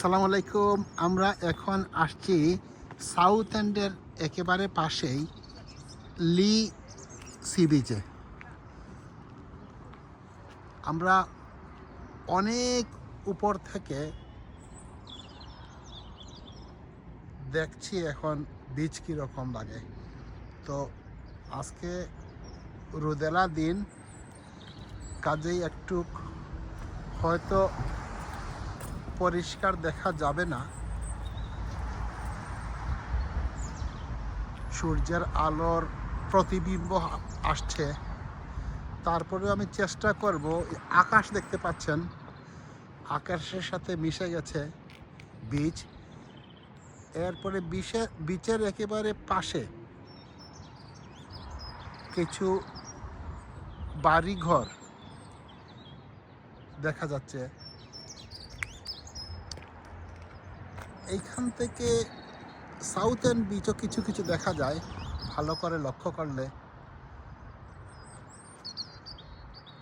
সালাম আলাইকুম। আমরা এখন আসছি সাউথ এন্ডের একেবারে পাশেই লি সি বিচে আমরা অনেক উপর থেকে দেখছি এখন বীজ কীরকম লাগে। তো আজকে রোদেলা দিন, কাজেই একটু হয়তো পরিষ্কার দেখা যাবে না। সূর্যের আলোর প্রতিবিম্ব আসছে। তারপরে আমি চেষ্টা করব আকাশ দেখতে পাচ্ছেন, আকাশের সাথে মিশে গেছে, বীজ। এরপরে বিচে বিচের একেবারে পাশে কিছু বাড়িঘর দেখা যাচ্ছে। এইখান থেকে সাউথ এন্ড বিচও কিছু কিছু দেখা যায়। ভালো করে লক্ষ্য করলে।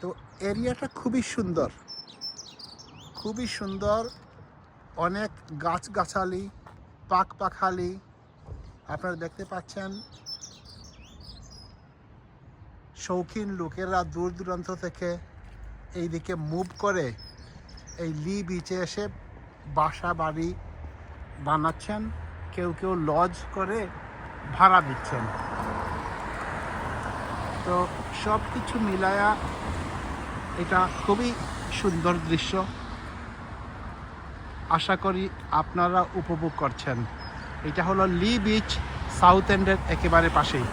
তো এরিয়াটা খুবই সুন্দর। খুবই সুন্দর। অনেক গাছগাছালি পাক পাখালি আপনারা দেখতে পাচ্ছেন। শৌখিন লোকেরা দূর দূরান্ত থেকে এইদিকে মুভ করে এই লি বিচে এসে বাসা বাড়ি বানাচ্ছেন, কেউ কেউ লজ করে ভাড়া দিচ্ছেন। তো সব কিছু মিলায়া এটা খুবই সুন্দর দৃশ্য। আশা করি আপনারা উপভোগ করছেন। এটা হলো লি বিচ সাউথ এন্ডের একেবারে পাশেই।